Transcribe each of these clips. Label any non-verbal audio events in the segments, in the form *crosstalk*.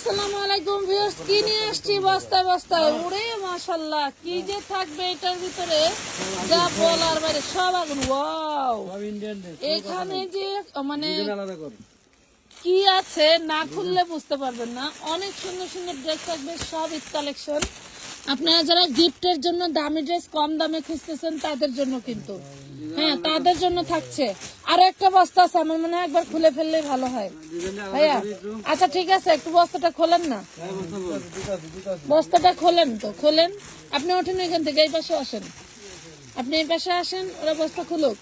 আসসালামু আলাইকুম ভিউয়ার্স কি নিয়ে আসছি? বস্তায় বস্তায়। ওরে মাশাল্লাহ কি যে থাকবে এটার ভিতরে যা বলার বাইরে সব আগুন ওয়াও। এখানে যে মানে কি আছে না খুললে বুঝতে পারবেন না। অনেক সুন্দর সুন্দর ড্রেস থাকবে সব ঈদ কালেকশন আপনারা যারা গিফটের জন্য দামি ড্রেস কম দামে খুঁজতেছেন তাদের জন্য কিন্তু। হ্যাঁ তাদের জন্য থাকছে। আর একটা বস্তা আছে আমার মনে হয় একবার খুলে ফেললে ভালো হয়। ভাইয়া আচ্ছা ঠিক আছে একটু বস্তাটা খোলেন না। বস্তাটা খোলেন তো খোলেন। আপনি ওঠেন এখান থেকে এই পাশে আসেন। আপনি এই পাশে আসেন ওরা বস্তা খুলুক।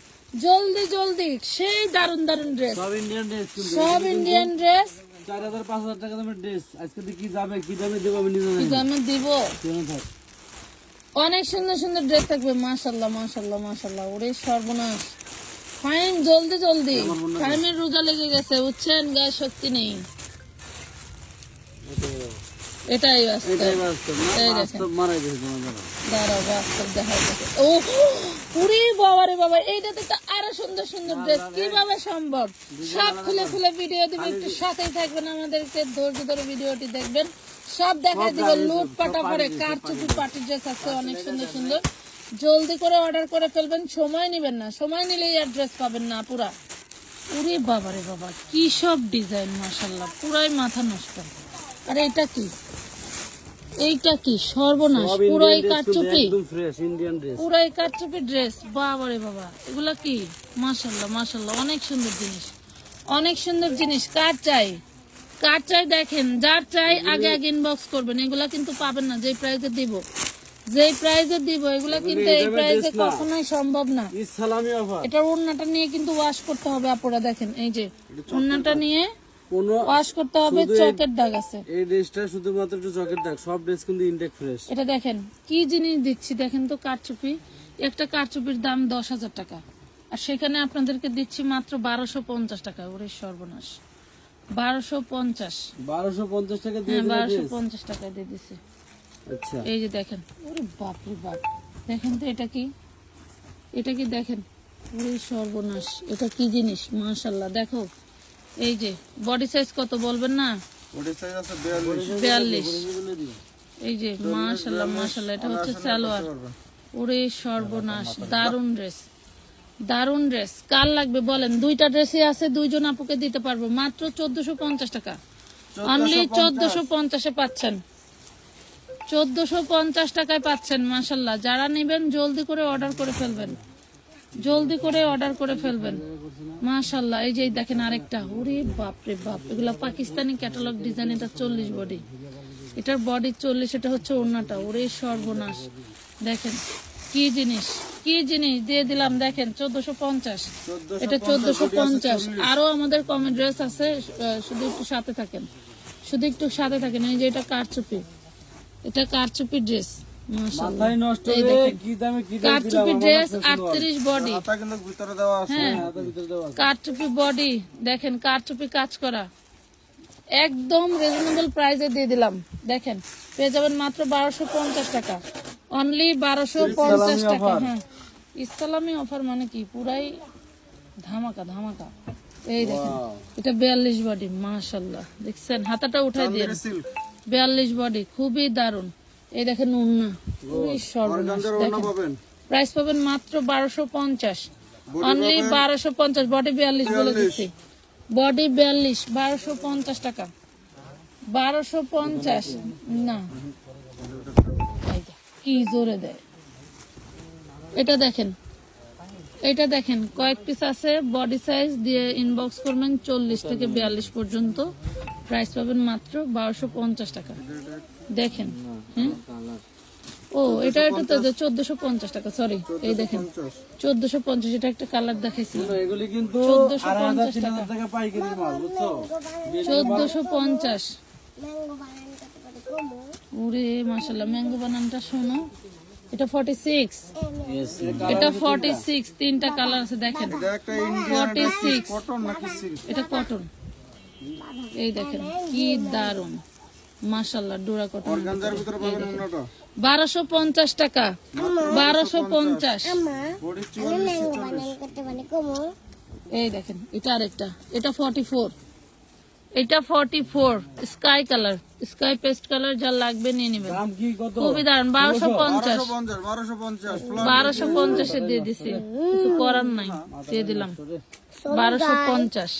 জলদি জলদি সেই দারুণ দারুণ ড্রেস সব ইন্ডিয়ান ড্রেস সব ইন্ডিয়ান ড্রেস চার হাজার পাঁচ হাজার টাকা দামের ড্রেস আজকে কি যাবে কি দামে দেবো আমি নিজে। আমি দিব? কেন থাক? অনেক সুন্দর সুন্দর ড্রেস থাকবে মাশাল্লাহ মাশাল্লাহ মাশাল্লাহ ওরে সর্বনাশ। ফাইন জলদি জলদি। টাইমের রোজা লেগে গেছে বুঝছেন? গায়ে শক্তি নেই। এটাই বাস্তব। দাঁড়াও বাস্তব দেখা ও পুরি বাবা রে বাবা এইটাতে তো আরও সুন্দর সুন্দর ড্রেস কীভাবে সম্ভব? সব খুলে খুলে ভিডিও দিবে একটু সাথেই থাকবেন আমাদেরকে। ধৈর্য ধরে ভিডিওটি দেখবেন। সব দেখাই দিব লুট পাটা করে কার চুপি পার্টি ড্রেস আছে অনেক সুন্দর সুন্দর। জলদি করে অর্ডার করে ফেলবেন সময় নেবেন না সময় নিলেই আর ড্রেস পাবেন না পুরা। উরে বাবা রে বাবা কি সব ডিজাইন মাশাল্লাহ পুরাই মাথা নষ্ট। আর এটা কি? এইটা কি? সর্বনাশ পুরাই ড্রেস পুরাই কারচুপি ড্রেস বাবা রে বাবা এগুলা কি? মাশাল্লাহ মাশাল্লাহ অনেক সুন্দর জিনিস অনেক সুন্দর জিনিস কার চাই? কার চাই দেখেন যার চাই আগে আগে ইনবক্স করবেন এগুলা কিন্তু পাবেন না যেই প্রাইজে দিব। যেই প্রাইজে দিব এগুলা কিন্তু এই প্রাইজে কখনোই সম্ভব না। ইসলামী অফার এটার ওড়নাটা নিয়ে কিন্তু ওয়াশ করতে হবে আপুরা দেখেন এই যে ওড়নাটা নিয়ে ওয়াশ করতে হবে চকের দাগ আছে। এই ড্রেসটা শুধুমাত্র একটু চকের দাগ সব ড্রেস কিন্তু ইনটেক ফ্রেশ এটা দেখেন কি জিনিস দিচ্ছি দেখেন তো কারচুপি। একটা কারচুপির দাম দশ হাজার টাকা। আর সেখানে আপনাদেরকে দিচ্ছি মাত্র বারোশো পঞ্চাশ টাকা ওরে সর্বনাশ। বারোশো পঞ্চাশ। বারোশো পঞ্চাশ টাকা দিয়ে হ্যাঁ বারোশো পঞ্চাশ টাকা দিয়ে দিছে। আচ্ছা। এই যে দেখেন ওরে বাপ রে বাপ। দেখেন তো এটা কি? এটা কি দেখেন? ওরে সর্বনাশ এটা কি জিনিস? মাশাল্লাহ দেখো। এই যে বডি সাইজ কত বলবেন না? বিয়াল্লিশ। এই যে মাশাল্লাহ মাশাল্লাহ এটা হচ্ছে সালোয়ার। ওরে সর্বনাশ দারুণ ড্রেস দারুণ ড্রেস কার লাগবে বলেন? দুইটা ড্রেসই আছে দুইজন আপুকে দিতে পারব। মাত্র চোদ্দশো পঞ্চাশ টাকা। অনলি চোদ্দশো পঞ্চাশে। পাচ্ছেন। চোদ্দশো পঞ্চাশ টাকায় পাচ্ছেন মাশাল্লাহ যারা নেবেন জলদি করে অর্ডার করে ফেলবেন। জলদি করে অর্ডার করে ফেলবেন। মাশাল্লাহ এই যে দেখেন আরেকটা। ওরে বাপ রে বাপ। এগুলা পাকিস্তানি ক্যাটালগ ডিজাইন এটা চল্লিশ বডি এটার বডি চল্লিশ এটা হচ্ছে ওড়নাটা। ওরে সর্বনাশ। দেখেন কি জিনিস। কি জিনিস দিয়ে দিলাম দেখেন চোদ্দশো পঞ্চাশ। এটা চোদ্দশো পঞ্চাশ। আরও আমাদের কমে ড্রেস আছে শুধু একটু সাথে থাকেন। শুধু একটু সাথে থাকেন এই যে এটা কারচুপি। এটা কারচুপি ড্রেস কারচুপি ড্রেস আটত্রিশ বডি হ্যাঁ। কারচুপি বডি দেখেন কারচুপি কাজ করা। একদম রিজনেবল প্রাইসে দিয়ে দিলাম। দেখেন পেয়ে যাবেন মাত্র বারোশো পঞ্চাশ টাকা। অনলি বারোশো পঞ্চাশ টাকা হ্যাঁ। ইসলামী অফার মানে কি? পুরাই ধামাকা ধামাকা। এই দেখেন এটা বিয়াল্লিশ বডি মাশাল্লাহ দেখছেন হাতাটা উঠাই দিয়ে বিয়াল্লিশ বডি খুবই দারুণ এই দেখেন উন্না খুবই সর্বনাশ দেখেন। প্রাইস পাবেন মাত্র বারোশো পঞ্চাশ। অনলি বারোশো পঞ্চাশ বডি বিয়াল্লিশ বলে দিচ্ছি বডি বিয়াল্লিশ, বারোশো পঞ্চাশ টাকা। বারোশো পঞ্চাশ, না। কি জোরে দেয়। এটা দেখেন এটা দেখেন, কয়েক পিস আছে বডি সাইজ দিয়ে ইনবক্স করবেন চল্লিশ থেকে বিয়াল্লিশ পর্যন্ত। প্রাইস পাবেন মাত্র বারোশো পঞ্চাশ টাকা। দেখেন হ্যাঁ? ও এটা একটু তো চোদ্দশো পঞ্চাশ টাকা সরি এই দেখেন। চোদ্দশো পঞ্চাশ এটা একটা কালার দেখাইছি। না, এগুলি কিন্তু 1450 আড়াই হাজার তিন হাজার টাকা। পাইকারি মাল বুঝছ? চোদ্দশো পঞ্চাশ। ওরে মাসাল্লাহ ম্যাঙ্গো বানানটা শোনো। এটা ফর্টি সিক্স এটা ফর্টি সিক্স তিনটা কালার আছে দেখেন। ফর্টি সিক্স এটা কটন এই দেখেন কি দারুণ মাসাল্লাহ ডোরা কটন বারোশো পঞ্চাশ টাকা। বারোশো পঞ্চাশ। এই দেখেন এটা আরেকটা। এটা ফর্টি ফোর এটা forty four sky colour sky paste colour যা লাগবে নিয়ে নেবেন। খুবই দারুণ বারোশো পঞ্চাশ। পঞ্চাশ বারোশো পঞ্চাশ বারোশো পঞ্চাশে দিয়ে দিছি। কিছু করার নাই দিয়ে দিলাম। বারোশো পঞ্চাশ।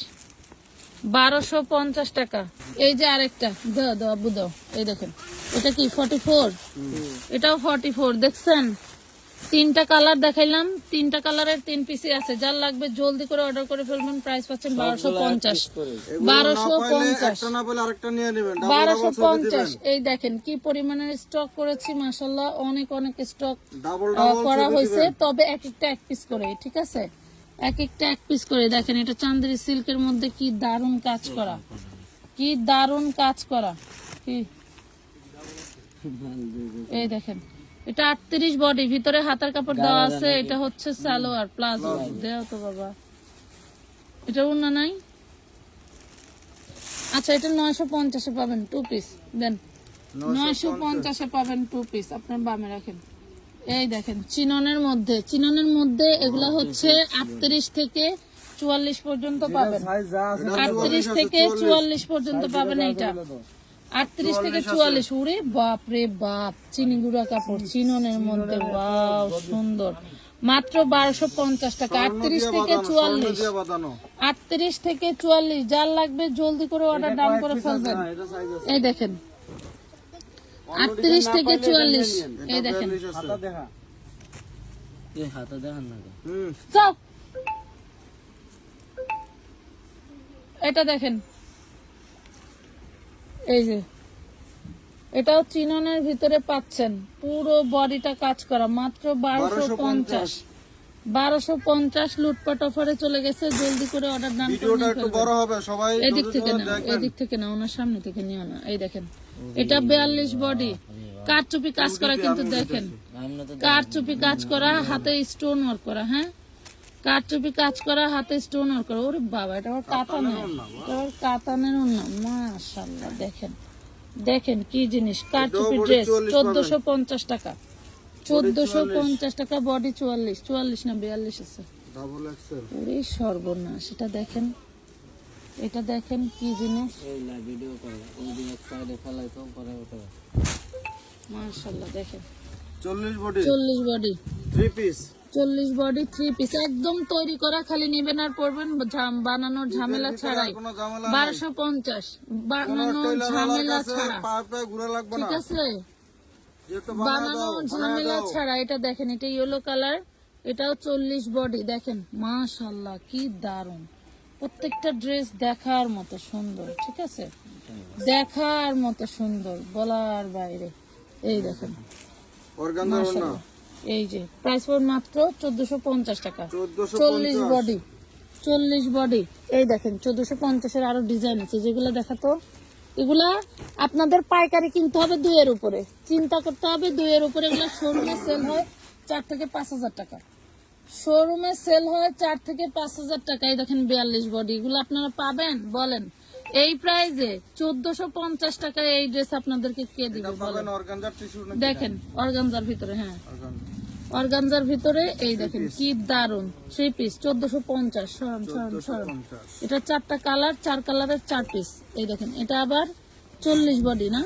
বারোশো পঞ্চাশ টাকা। এই যে আরেকটা দাও দাও আব্বু দাও। এই দেখেন এটা কি ফর্টি ফোর এটাও ফর্টি ফোর দেখছেন? তিনটা কালার দেখাইলাম তিনটা কালারের তিন পিসি আছে। যার লাগবে জলদি করে অর্ডার করে ফেলবেন প্রাইস পাচ্ছেন বারোশো পঞ্চাশ। বারোশো পঞ্চাশ। বারোশো পঞ্চাশ। এই দেখেন কি পরিমাণের স্টক করেছি মাসাল্লাহ অনেক অনেক স্টক করা হয়েছে। তবে এক একটা এক পিস করে ঠিক আছে? এক একটা এক পিস করে। দেখেন এটা চান্দেরি সিল্কের মধ্যে কি দারুণ কাজ করা। কি দারুণ কাজ করা। কি? এই দেখেন এটা আটত্রিশ বডি ভিতরে হাতার কাপড় দেওয়া আছে। এটা হচ্ছে সালোয়ার প্লাজো। দেও তো বাবা। এটা উন্না নাই? আচ্ছা এটা নয়শো পঞ্চাশে পাবেন টু পিস দেন নয়শো পঞ্চাশে। পাবেন টু পিস আপনার বামে রাখেন। এই দেখেন চিননের মধ্যে চিননের মধ্যে এগুলা হচ্ছে আটত্রিশ থেকে চুয়াল্লিশ পর্যন্ত পাবেন। সাইজ যা আছে আটত্রিশ থেকে চুয়াল্লিশ। পর্যন্ত পাবেন এইটা। আটত্রিশ থেকে চুয়াল্লিশ উড়ে বাপ রে বাপ চিনি গুঁড়া কাপড় চিননের মধ্যে বাও সুন্দর। মাত্র বারোশো পঞ্চাশ টাকা আটত্রিশ থেকে চুয়াল্লিশ। আটত্রিশ থেকে চুয়াল্লিশ যার লাগবে জলদি করে অর্ডার ডাউন করে ফেলবেন। আছে। এই দেখেন আটত্রিশ থেকে চুয়াল্লিশ। এই দেখেন। হাতা দেখা। এই হাতা দেখান না যাও এটা দেখেন। এই যে। এটাও চিননের ভিতরে পাচ্ছেন। পুরো বডিটা কাজ করা। মাত্র বারোশো পঞ্চাশ। বারোশো পঞ্চাশ লুটপাট অফারে চলে গেছে। জলদি করে অর্ডার ডান সবাই এদিক থেকে না এদিক থেকে না ওনার সামনে থেকে নিও না। এই দেখেন। এটা বিয়াল্লিশ বডি কারচুপি কাজ করা কিন্তু দেখেন। কারচুপি কাজ করা হাতে স্টোন ওয়ার্ক করা হ্যাঁ? কারচুপি কাজ করা হাতে স্টোন ওয়ার্ক করা। ওরে বাবা এটা আবার কাতানের এটা আবার কাতানের না মাশাল্লাহ দেখেন। দেখেন কি জিনিস কারচুপি body ড্রেস 44 চোদ্দশো পঞ্চাশ টাকা। চোদ্দশো পঞ্চাশ টাকা বডি চুয়াল্লিশ। চুয়াল্লিশ না বিয়াল্লিশ আছে? ওরে সর্বনাশ এটা দেখেন। এটা দেখেন কি জিনিস? এই না ভিডিও করে। ওই দিন এক সাইডে ফেলাই তো পরে ওটা। মার্শাল্লাহ দেখেন। চল্লিশ বডি চল্লিশ বডি থ্রি পিস চল্লিশ বডি থ্রি পিস একদম তৈরি করা খালি নেবেন আর পরবেন বানানোর ঝামেলা ছাড়াই। কোনো ঝামেলা বারোশো পঞ্চাশ। বানানোর ঝামেলা ছাড়া। ঘুরে লাগবে না। ঠিক আছে? বানানোর ঝামেলা ছাড়া। এটা দেখেন এটা ইয়েলো কালার এটাও চল্লিশ বডি দেখেন মাশাল্লাহ কি দারুণ প্রত্যেকটা ড্রেস দেখার মতো সুন্দর ঠিক আছে? দেখার মতো সুন্দর বলার বাইরে। এই দেখেন। এই যে প্রাইস পড়বে মাত্র চোদ্দশো পঞ্চাশ টাকা। চল্লিশ বডি চল্লিশ বডি এই দেখেন চোদ্দশো পঞ্চাশের আরও ডিজাইন আছে। যেগুলো দেখাতো এগুলা আপনাদের পাইকারি কিনতে হবে দুইয়ের উপরে। চিন্তা করতে হবে দুইয়ের উপরে এগুলো শোরুমে সেল হয় চার থেকে পাঁচ হাজার টাকা। শোরুমে সেল হয় চার থেকে পাঁচ হাজার টাকা। এই দেখেন বিয়াল্লিশ বডি এগুলো আপনারা পাবেন? বলেন। এই প্রাইজে চোদ্দশো পঞ্চাশ টাকায় এই ড্রেস আপনাদেরকে কে দিবে? বলেন। দেখেন অর্গানজার ভিতরে হ্যাঁ। অর্গানজা অর্গানজার ভিতরে এই দেখেন কি দারুণ থ্রি পিস চোদ্দশো পঞ্চাশ। সরম সরম সরম। এটা চারটা কালার চার কালারের চার পিস এই দেখেন এটা আবার চল্লিশ বডি না?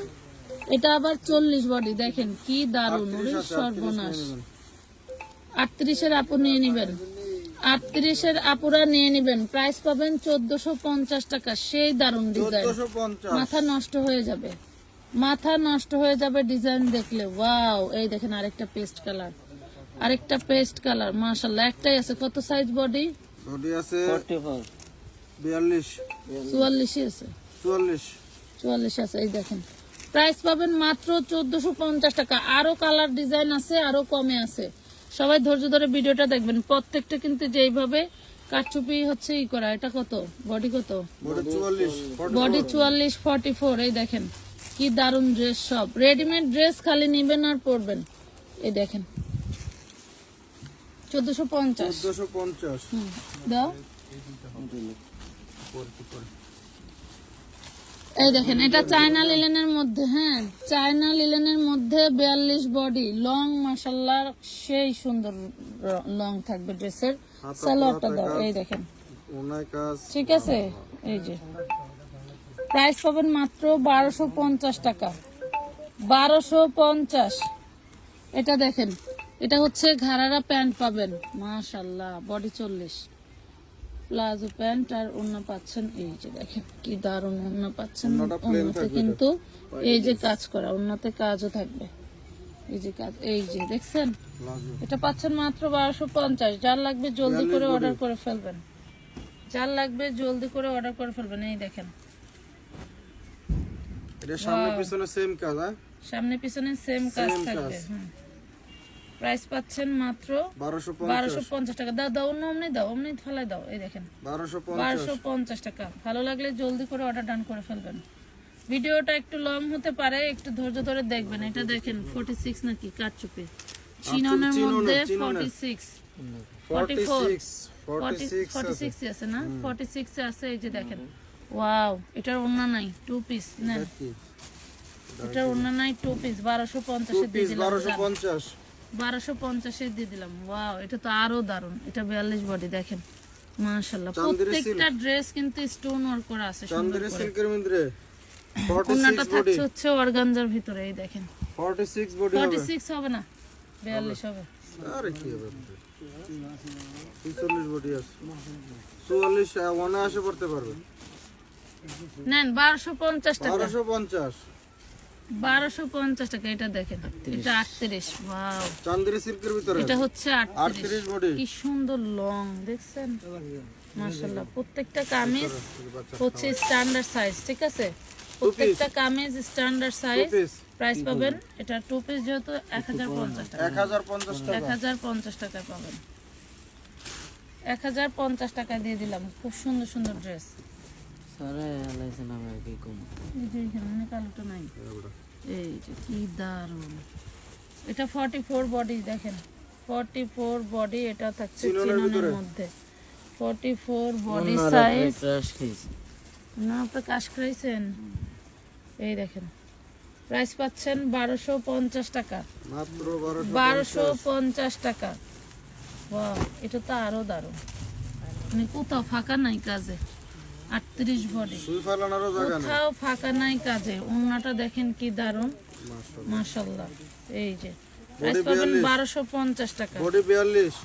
এটা আবার চল্লিশ বডি দেখেন কি দারুণ সর্বনাশ। আটত্রিশের আপু নিয়ে নিবেন। আটত্রিশের আপুরা নিয়ে নিবেন। প্রাইস পাবেন চোদ্দশো পঞ্চাশ টাকা। সেই দারুণ ডিজাইন মাথা নষ্ট হয়ে যাবে। মাথা নষ্ট হয়ে যাবে ডিজাইন দেখলে। ওয়াও এই দেখেন আরেকটা পেস্ট কালার আরেকটা পেস্ট কালার মাশাল্লাহ একটাই আছে। কত সাইজ বডি বডি আছে ফোর্টি ফোর। বিয়াল্লিশ। চুয়াল্লিশই আছে। চুয়াল্লিশ। চুয়াল্লিশ আছে এই দেখেন। প্রাইস পাবেন মাত্র চোদ্দশো পঞ্চাশ টাকা। আরও কালার ডিজাইন আছে আরও কমে আছে। সবাই ধৈর্য ধরে ভিডিওটা দেখবেন। প্রত্যেকটা কিন্তু যেইভাবে কাঠচুপি হচ্ছে ই করা এটা কত? বডি কত? বডি চুয়াল্লিশ বডি চুয়াল্লিশ ফর্টি ফোর এই দেখেন কি দারুণ ড্রেস সব। রেডিমেড ড্রেস খালি নিবেন আর পরবেন। এই দেখেন চোদ্দশো পঞ্চাশ। চোদ্দশো পঞ্চাশ। দাও। এই দেখেন এটা চায়না লিলেনের মধ্যে হ্যাঁ? চায়না লিলেনের মধ্যে বিয়াল্লিশ বডি। লং মাসাল্লাহ সেই সুন্দর লং থাকবে ড্রেসের। সালোয়ারটা দাও এই দেখেন। ঠিক আছে? এই যে। প্রাইস পাবেন মাত্র বারোশো পঞ্চাশ টাকা। বারোশো পঞ্চাশ। এটা দেখেন এটা হচ্ছে ঘাড়ারা প্যান্ট পাবেন। মাশাল্লাহ বডি চল্লিশ। প্লাজো প্যান্ট আর ওড়না পাচ্ছেন এই যে দেখেন কি দারুণ ওড়না পাচ্ছেন। ওড়নাতে কিন্তু এই যে কাজ করা ওড়নাতে কাজও থাকবে। এই যে কাজ এই যে দেখছেন? এটা পাচ্ছেন মাত্র বারোশো পঞ্চাশ। যার লাগবে জলদি করে অর্ডার করে ফেলবেন। যার লাগবে জলদি করে অর্ডার করে ফেলবেন এই দেখেন। এটা সামনে পিছনে সেম কাজ হ্যাঁ? সামনে পিছনে সেম কাজ থাকবে কাজ। প্রাইস পাচ্ছেন মাত্র বারোশো পঞ্চাশ। টাকা। দাও দাও অন্য অমনি দাও অমনি ফেলাই দাও এই দেখেন। বারোশো পঞ্চাশ। টাকা। ভালো লাগলে জলদি করে অর্ডার ডান করে ফেলবেন। ভিডিওটা একটু লং হতে পারে একটু ধৈর্য ধরে দেখবেন। এটা দেখেন ফোর্টি সিক্স নাকি কাটচুপি চিননের চিননের, মধ্যে। Forty six forty 44 six forty six আছে। না? ফর্টি সিক্স আছে এই যে দেখেন। ওয়াও এটার অন্য নাই টু পিস নেন এটার অন্য নাই টু পিস বারোশো পঞ্চাশে দিয়ে দিলাম। বারোশো পঞ্চাশে দিয়ে দিলাম। ওয়াও এটা তো আরও দারুণ এটা বিয়াল্লিশ বডি দেখেন। মাশাল্লাহ প্রত্যেকটা ড্রেস কিন্তু স্টোন ওয়ার্ক করা আছে চান্দেরি সিল্কের মধ্যে বডি থাকছে হচ্ছে অর্গানজার ভিতরে এই দেখেন। ফর্টি সিক্স বডি ফর্টি হবে হবে না বিয়াল্লিশ হবে। আরে কি হবে? ছিচল্লিশ বডি আছে। চুয়াল্লিশ ওয়ানে আসে পড়তে পারবে। নেন বারোশো পঞ্চাশ টাকা। বারোশো পঞ্চাশ। বারোশো পঞ্চাশ টাকা এটা দেখেন। এটা আটত্রিশ ওয়াও। সিল্কের ভিতরে? এটা হচ্ছে আটত্রিশ। কি সুন্দর লং দেখছেন? মাশাল্লাহ প্রত্যেকটা কামিজ হচ্ছে স্ট্যান্ডার্ড সাইজ ঠিক আছে? প্রত্যেকটা কামিজ স্ট্যান্ডার্ড সাইজ প্রাইস পাবেন এটা টু পিস যেহেতু এক হাজার পঞ্চাশ টাকা। এক হাজার পঞ্চাশ এক টাকা হাজার পঞ্চাশ টাকায় পাবেন। এক হাজার পঞ্চাশ টাকা দিয়ে দিলাম খুব সুন্দর সুন্দর ড্রেস সারে আলাইছে না কি কম? এই যে এখানে অনেক আলোটা নাই। এই যে কি দারুণ এটা ফর্টি ফোর বডি দেখেন। ফর্টি ফোর বডি এটা থাকছে চিননের মধ্যে। ফর্টি ফোর বডি সাইজ না আপনি কাশ করাইছেন এই দেখেন। প্রাইস পাচ্ছেন বারোশো পঞ্চাশ টাকা। বারোশো পঞ্চাশ টাকা। বাহ এটা তো আরও দারুণ। মানে কোথাও ফাঁকা নাই কাজে। আটত্রিশ বডি। কোথাও ফাঁকা নাই কাজে। ওনাটা দেখেন কি মাশাআল্লাহ। মাশাল্লাহ এই যে প্রাইস পাবেন বারোশো পঞ্চাশ টাকা। বডি বিয়াল্লিশ।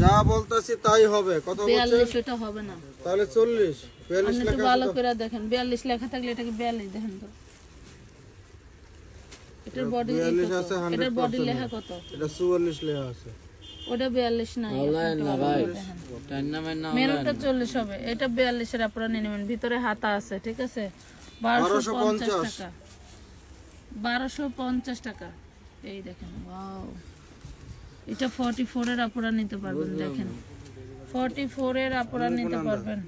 যা বলতেছি তাই হবে। কত বিয়াল্লিশ এটা হবে না। তাহলে চল্লিশ। বিয়াল্লিশ লেখা ভালো করে দেখেন। বিয়াল্লিশ লেখা থাকলে এটাকে বিয়াল্লিশ? দেখেন তো। এটার বডি 42 আছে, 100% এটার বডি লেখা কত? এটা চুয়াল্লিশ লেখা আছে। ওটা বিয়াল্লিশ না মেরুনটা চল্লিশ হবে এটা বিয়াল্লিশের আপনারা নিয়ে নেবেন। ভিতরে হাতা আছে ঠিক আছে? বারোশো পঞ্চাশ টাকা। বারোশো পঞ্চাশ টাকা। এই দেখেন ওয়াও। এটা ফর্টি ফোর এর আপনারা নিতে পারবেন দেখেন। ফর্টি ফোর এর আপনারা নিতে পারবেন।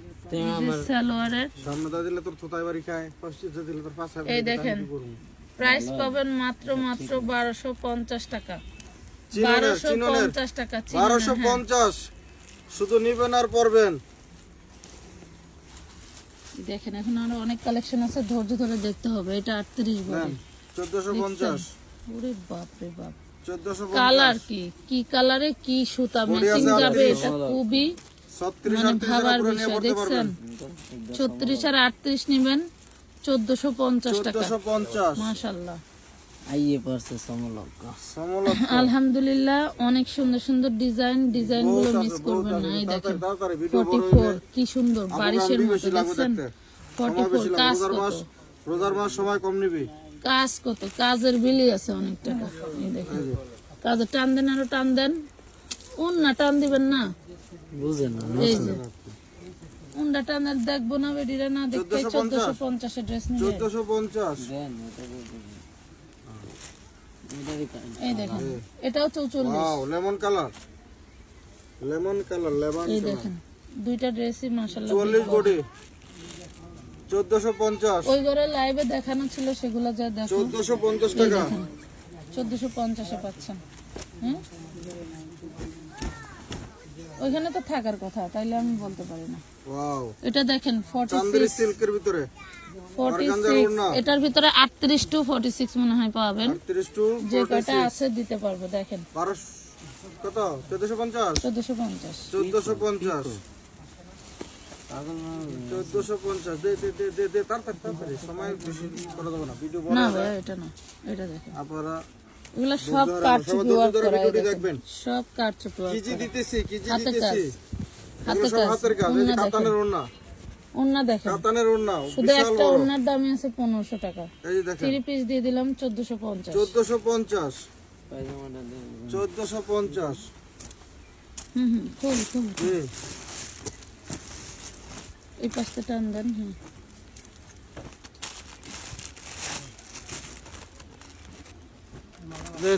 এই দেখেন প্রাইস পাবেন মাত্র মাত্র বারোশো পঞ্চাশ টাকা। চিননের চিননের বারোশো হ্যাঁ। পঞ্চাশ। শুধু নিবেন আর পড়বেন দেখেন এখন আরও অনেক কালেকশন আছে ধৈর্য ধরে দেখতে হবে এটা আটত্রিশ বডি চোদ্দশো পঞ্চাশ। ওরে বাপ। রে বাপ কালার কি? কি কালারে কি সুতা? যাবে এটা খুবই মানে ভাবার বিষয় দেখছেন? ছত্রিশ আর আটত্রিশ নিবেন চোদ্দশো পঞ্চাশ টাকা। চোদ্দশো আলহামদুলিল্লাহ অনেক সুন্দর সুন্দর ডিজাইন ডিজাইনগুলো মিস করবেন না। এই দেখেন ফর্টি ফোর কি সুন্দর বারিশের মতো দেখছেন? ফোর কাজ রোজার কত? মাস রোজার মাস সময় কম নিবি। কাজ কত? কাজের বিলি আছে অনেক টাকা। এই দেখেন কাজের টান দেন আরও টান দেন। উন না টান দিবেন না? বুঝে না এই যে। উন্ডা টানের দেখব না বেডিরা না দেখতে 1450 চোদ্দশো পঞ্চাশের ড্রেস নিবে চোদ্দশো পঞ্চাশ দেন এটা দিয়ে দিবেন। এটারই কাজ। এই দেখেন এটাও চৌচল্লিশ। Wow lemon colour lemon colour lemon এই দেখেন দুইটা ড্রেসই মাসাল্লাহ চুয়াল্লিশ বডি। চোদ্দশো পঞ্চাশ। ওই ঘরে লাইভে দেখানো ছিল সেগুলো যা দেখো। চোদ্দশো পঞ্চাশ এই টাকা। দেখেন চোদ্দশো পঞ্চাশে পাচ্ছেন ওইখানে তো থাকার কথা তাইলে আমি বলতে পারি না। ওয়াও এটা দেখেন চান্দেরি সিল্কের ভিতরে। এটার ভিতরে আটত্রিশ টু ফর্টি সিক্স মনে হয় পাবেন। যে কয়টা আছে দিতে পারব দেখেন। কত? চোদ্দশো পঞ্চাশ? চোদ্দশো পঞ্চাশ। চোদ্দশো পঞ্চাশ। সব কাজ। হাতের কাজ। ওন্না দেখেন। কাতানের ওড়না ওন্না শুধু একটা ওন্নার দামই আছে পনেরোশো টাকা। এই যে দেখেন। থ্রি পিস দিয়ে দিলাম চোদ্দশো পঞ্চাশ। চোদ্দশো পঞ্চাশ। পায়জামাটা দেন চোদ্দশো পঞ্চাশ। হুম হুম খুব খুব এই। পাশটা টান দেন হ্যাঁ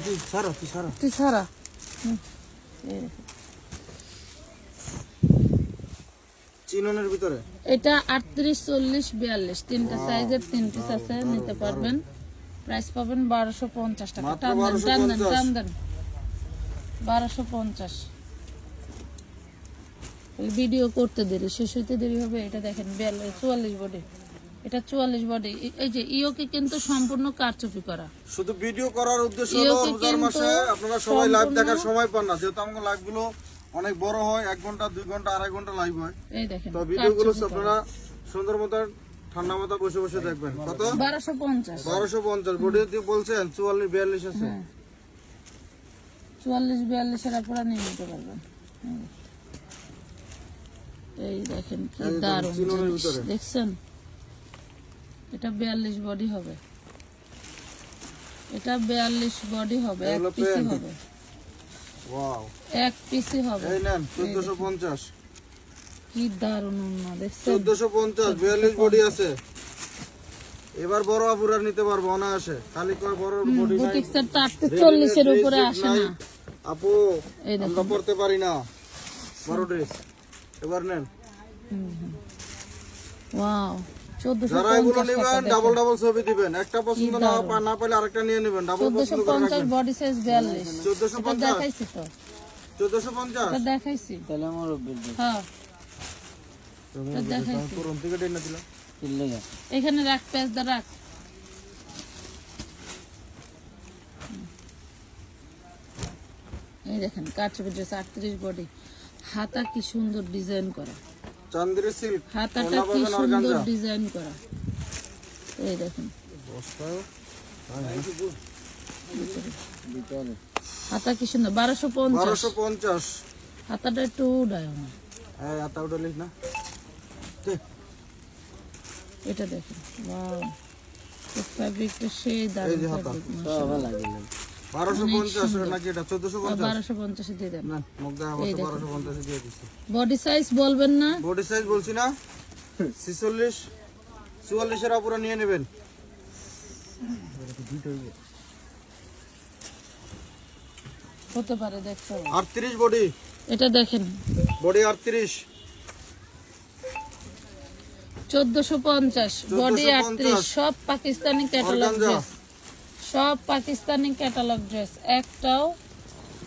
তুই সারা তুই সারা। তুই ছাড়া হুম, এই চিননের ভিতরে? এটা আটত্রিশ চল্লিশ বিয়াল্লিশ। তিনটা সাইজের তিন পিস আছে নিতে পারবেন। প্রাইস পাবেন বারোশো পঞ্চাশ টাকা। মাত্র টান টান 1250 টান দেন। বারোশো পঞ্চাশ। ভিডিও করতে দেরি শেষ হইতে দেরি হবে এটা দেখেন বিয়াল্লিশ চুয়াল্লিশ বডি এটা চুয়াল্লিশ বডি এই যে ইওকে কিন্তু সম্পূর্ণ কারচুপি করা। শুধু ভিডিও করার উদ্দেশ্য হলো রোজার মাসে আপনারা সবাই লাইভ দেখার সময় পান না। যেহেতু আমাদের লাইভগুলো অনেক বড় হয় এক ঘণ্টা দুই ঘণ্টা আড়াই ঘণ্টা লাইভ হয়। তো ভিডিও গুলো আপনারা সুন্দর মতো ঠান্ডা মতো বসে বসে দেখবেন। কত? বারোশো পঞ্চাশ। বারোশো পঞ্চাশ। বডি বলছেন চুয়াল্লিশ বিয়াল্লিশ আছে। হ্যাঁ। চুয়াল্লিশ বিয়াল্লিশের আপনারা নিয়ে নিতে পারবেন। এই দেখেন। কি দারুণ। দেখছেন? এটা বিয়াল্লিশ বডি হবে। এটা বিয়াল্লিশ বডি হবে এক পিসি হবে। ওয়াও এক পিসি হবে। এই নেন চোদ্দশো পঞ্চাশ। কি দারুণ উন্না দেখছেন? চোদ্দশো পঞ্চাশ বিয়াল্লিশ বডি আছে। এবার বড় আপুরা নিতে পারব অনায়াসে। খালি কয় বড় বডি নাই। বুটিক্সের তো আটতে চল্লিশের উপরে আসে না। আপু। আমরা পড়তে পারি না। বড় ড্রেস এবার নেন। ওয়াও যারা এগুলো নেবেন ডাবল ডাবল ছবি দিবেন। একটা পছন্দ না পা- না পেলে আরেকটা নিয়ে নেবেন ডাবল পছন্দ করে পঞ্চাশ রাখবেন বডি সাইজ বিয়াল্লিশ। চোদ্দশো এটা পঞ্চাশ? দেখাইছি তো। চোদ্দশো পঞ্চাশ? দেখাইছি। তাহলে আমার অভ্যেস হ্যাঁ। এটা দেখাইছি। পুরন থেকে টেনে দিলাম। কিনলে এখানে রাখ দা রাখ। এই দেখেন কাঠচুপি ড্রেস আটত্রিশ বডি হাতা কি সুন্দর ডিজাইন করা। চান্দিরি সিল্ক হাতাটা কি সুন্দর ডিজাইন করা। এই দেখেন। বিকালে হাতা কি সুন্দর? বারোশো পঞ্চাশ। বারোশো পঞ্চাশ। হাতাটা একটু উড়ায় আমার। হ্যাঁ আতা ওটা না। এটা দেখেন। ওয়াও। ফ্যাব্রিকটা সেই দারুণ এই যে ফ্যাব্রিক সব বডি সাইজ বলবেন না। বডি সাইজ বলছি না? ছিচল্লিশ চুয়াল্লিশের আপুরা নিয়ে নেবেন। হতে পারে দেখতে আটত্রিশ বডি এটা দেখেন। বডি আটত্রিশ। চোদ্দশো পঞ্চাশ। বডি আটত্রিশ। সব পাকিস্তানি ক্যাটালগ সব পাকিস্তানি ক্যাটালগ ড্রেস একটাও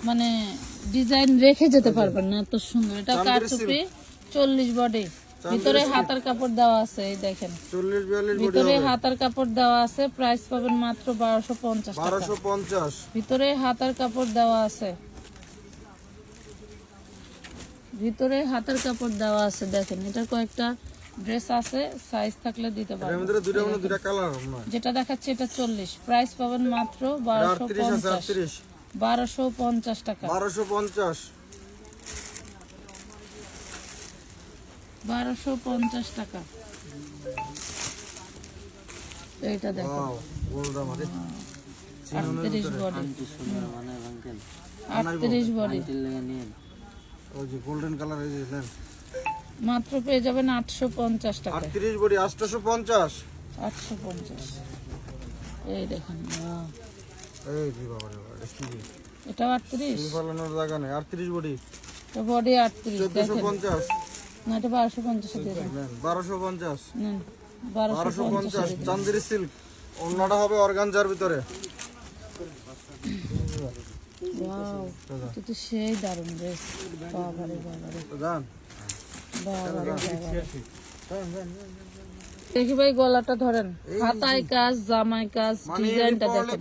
মানে ডিজাইন রেখে যেতে পারবেন না এত সুন্দর। এটা কারচুপি চল্লিশ বডি ভিতরে হাতার কাপড় দেওয়া আছে এই দেখেন। ভিতরে হাতার কাপড় দেওয়া আছে প্রাইস পাবেন মাত্র বারোশো পঞ্চাশ বারোশো পঞ্চাশ। ভিতরে হাতার কাপড় দেওয়া আছে। ভিতরে হাতার কাপড় দেওয়া আছে দেখেন। এটা কয়েকটা ড্রেস আছে সাইজ থাকলে দিতে পারবেন। মধ্যে দুটো দুটা কালার নয় যেটা দেখাচ্ছে এটা চল্লিশ। প্রাইস পাবেন মাত্র বারোশো আটত্রিশ আছে পঞ্চাশ। আটত্রিশ। বারোশো পঞ্চাশ টাকা। বারোশো পঞ্চাশ। বারোশো পঞ্চাশ টাকা। এইটা দেখো। আটত্রিশ বডি কি সুন্দর মানে আঙ্কেল আটত্রিশ বডি নিয়ে। ওই যে গোল্ডেন কালার এই যে নেন মাত্র পেয়ে যাবেন আটশো পঞ্চাশ টাকা। আটত্রিশ বডি আটশোশো পঞ্চাশ? আটশো পঞ্চাশ। এই দেখেন এই বাবা এটা আটত্রিশ? ফালানোর জায়গা নেই আটত্রিশ বডি। বডি আটত্রিশ চোদ্দশো পঞ্চাশ। না এটা বারোশো পঞ্চাশে দিয়ে বারোশো পঞ্চাশ। বারোশো পঞ্চাশ চান্দিরি সিল্ক। অন্যটা হবে অর্গানজার ভিতরে। সেই দারুণ ড্রেস। বাবারে বাবারে তো যান বাবারে বাবারে দেখি ভাই গলাটা ধরেন। হাতায় কাজ জামায় কাজ মানে ডিজাইনটা দেখেন।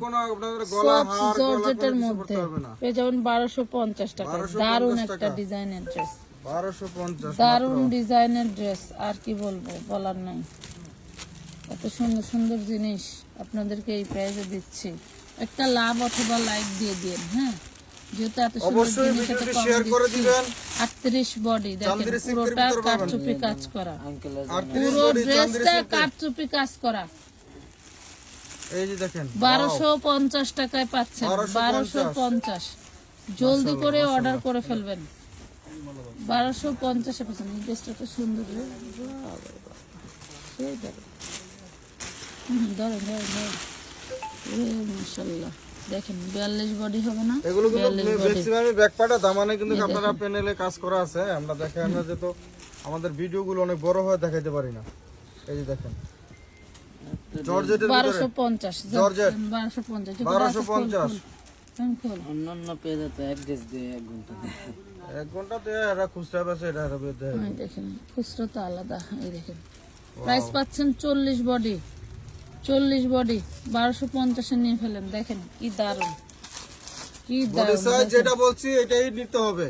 সব জর্জেটের মধ্যে। পেয়ে যাবেন বারোশো পঞ্চাশ টাকা। 1250 দারুণ একটা ডিজাইনের ড্রেস দারুণ ডিজাইনের ড্রেস আর কি বলব বলার নাই। এত সুন্দর সুন্দর জিনিস আপনাদেরকে এই প্রাইজে দিচ্ছি। একটা লাভ অথবা লাইক দিয়ে দিন হ্যাঁ? অবশ্যই ভিডিওটি শেয়ার করে দিবেন। আটত্রিশ বডি দেখেন পুরোটা কারচুপি কাজ করা। পুরো ড্রেসটা। কারচুপি কাজ করা। এই যে দেখেন বারোশো পঞ্চাশ টাকায় পাচ্ছেন 1250 বারোশো পঞ্চাশ। জলদি করে অর্ডার করে ফেলবেন। বারোশো পঞ্চাশে পাচ্ছেন এই ড্রেসটা তো সুন্দর রে। বাহ, বাহ, বাহ। সেই ধরো হুম, ধরো ধরো ধরো মাশাআল্লাহ। দেখেন বিয়াল্লিশ বডি হবে না এগুলো কিন্তু ম্যাক্সিমামই ব্যাকপার্টে দামানে কিন্তু আপনারা প্যানেলে কাজ করা আছে। আমরা দেখেন আমরা যেহেতু আমাদের ভিডিও গুলো অনেক বড় হয় দেখাইতে পারি না। এই যে দেখেন। জর্জেটের ভিতরে। বারোশো পঞ্চাশ জর্জেট। বারোশো পঞ্চাশ বারোশো পঞ্চাশ। অন্যান্য পেয়ে যেত এক ড্রেস দিয়ে এক ঘণ্টা ঘন্টাতে এরা খুচরা বেছে এটা দেখেন খুচরো তো আলাদা এই দেখেন। প্রাইস পাচ্ছেন চল্লিশ বডি চল্লিশ বডি বারোশো পঞ্চাশে নিয়ে ফেলেন। দেখেন কি দারুণ কি বডি সাইজ যেটা বলছি এটাই নিতে হবে।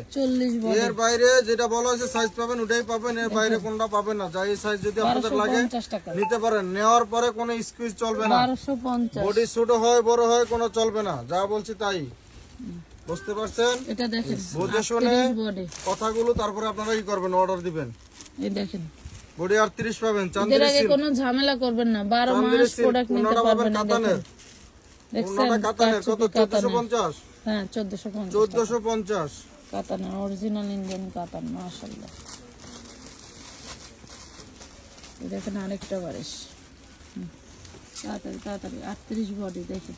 বডি এর বাইরে যেটা বলা হয়েছে সাইজ পাবেন ওটাই পাবেন এর বাইরে কোনটা পাবেন না। যাই সাইজ যদি আপনাদের লাগে নিতে পারেন। নেওয়ার পরে কোনো স্কুইজ চলবে না। বডি ছোট হয় বড় হয় কোনো চলবে না। যা বলছি তাই। বুঝতে পারছেন? এটা দেখেন বুঝে শুনে কথাগুলো তারপরে আপনারা কি করবেন? অর্ডার দিবেন। এই দেখেন বডি আটত্রিশ পাবেন এদের চান্দিনী আগে কোনো ঝামেলা করবেন না বারো চান্দিনী মাস প্রোডাক্ট নিতে পারবেন কাতানের? দেখছেন কাতানের? কত? কারচুপি চোদ্দশো কাতানের পঞ্চাশ? হ্যাঁ চোদ্দশো পঞ্চাশ চোদ্দশো পঞ্চাশ? কাতানের অরিজিনাল ইন্ডিয়ান কাতান মাশাল্লাহ এই দেখেন আরেকটা বারিশ। তাড়াতাড়ি তাড়াতাড়ি আটত্রিশ বডি দেখেন।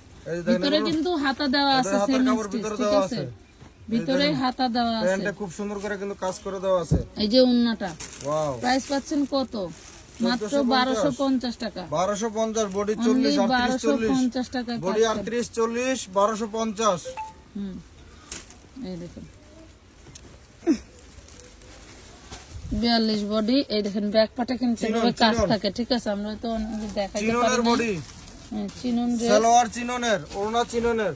ভিতরে কিন্তু হাতা দেওয়া আছে সেম ভিতরে দেওয়া আছে। ভিতরে হাতা দেওয়া আছে। প্যান্টটা খুব সুন্দর করে কিন্তু কাজ করে দেওয়া আছে। এই যে উন্নাটা। ওয়াও। প্রাইস পাচ্ছেন কত? মাত্র বারোশো পঞ্চাশ টাকা। বডি বডি হুম। এই দেখেন। বডি। এই দেখেন ব্যাক পাটে কিন্তু এভাবে কাজ থাকে ঠিক আছে? আমরা তো অনেক দেখাইতে চিননের পারি না বডি সালোয়ার চিননের ওড়না চিননের।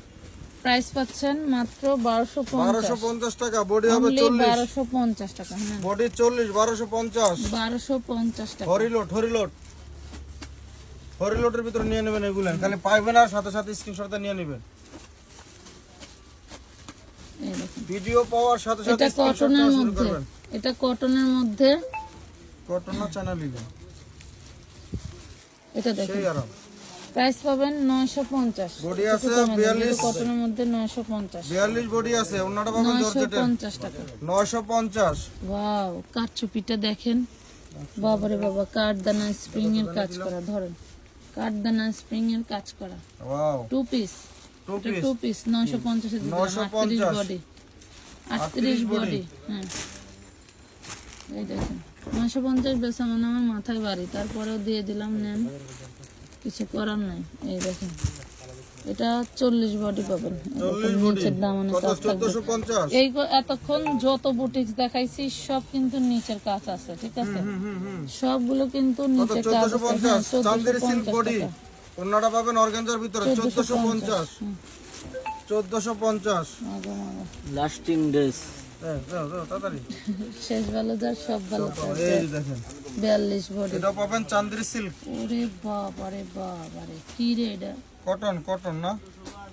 প্রাইস পাচ্ছেন মাত্র বারোশো বারোশো পঞ্চাশ পঞ্চাশ টাকা বডি হবে অনলি চল্লিশ। বারোশো পঞ্চাশ টাকা হ্যাঁ। বডি চল্লিশ বারোশো পঞ্চাশ। বারোশো পঞ্চাশ টাকা। হরিলোট হরিলোট। হরিলোটের ভিতরে নিয়ে নেবেন এগুলো। খালি পাইবেন আর সাথে সাথে স্ক্রিনশটটা নিয়ে নেবেন। ভিডিও পাওয়ার সাথে সাথে এটা কটনের মধ্যে। এটা কটনের মধ্যে। কটন না চ্যানেল নিবেন এটা দেখেন। সেই আরাম। প্রাইস পাবেন নয়শো পঞ্চাশ। বডি আছে বিয়াল্লিশ। কটনের মধ্যে নয়শো পঞ্চাশ। বিয়াল্লিশ বডি আছে ওনাটা পাবেন নয়শো জর্জেটের পঞ্চাশ টাকা। নয়শো পঞ্চাশ। ওয়াও কাঠচুপিটা দেখেন। বাবারে বাবা কাঠদানা স্প্রিং এর কাজ করা ধরেন। কাঠদানা স্প্রিং এর কাজ করা। Wow. Two piece two piece two piece নয়শো পঞ্চাশে 950 আটত্রিশ বডি। আটত্রিশ বডি হ্যাঁ। এই দেখেন নয়শো পঞ্চাশ বেচা মানে আমার মাথায় বাড়ি। তারপরেও দিয়ে দিলাম নেন। কিছু করার নাই। এই দেখেন। এটা চল্লিশ বডি পাবেন। নিচের পঞ্চাশ? এই এতক্ষণ যত বুটিক্স দেখাইছি সব কিন্তু নিচের কাজ আছে ঠিক আছে? সবগুলো কিন্তু নিচের কাজ চোদ্দশো আছে পঞ্চাশ। হ্যাঁ, চান্দের সিল্ক 1450 বডি টাকা। ওনাটা পাবেন অর্গানজার ভিতরে চোদ্দশো পঞ্চাশ। চোদ্দশো পঞ্চাশ। লাস্টিং ড্রেস *laughs* শেষ ভালো যার সব ভালো এই দেখেন। বিয়াল্লিশ বডি এটা পাবেন চান্দ্রি সিল্ক ওরে বাবারে বাবারে কি রে এটা? কটন কটন না?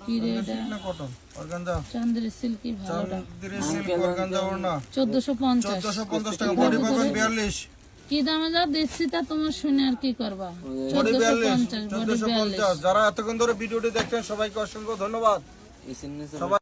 কি রে এটা? না কটন অর্গানজা? চান্দের সিল্কি ভালোটা চান্দ্রি সিল্ক অর্গানজা ওড়না চোদ্দশো পঞ্চাশ। চোদ্দশো পঞ্চাশ টাকা বডি পাবেন বিয়াল্লিশ। কি দামে যা দিচ্ছি তা তোমার শুনে আর কি করবা? বডি চোদ্দশো বিয়াল্লিশ পঞ্চাশ বডি চোদ্দশো বিয়াল্লিশ। পঞ্চাশ। যারা এতক্ষণ ধরে ভিডিওটি দেখছেন সবাইকে অসংখ্য ধন্যবাদ। সবাই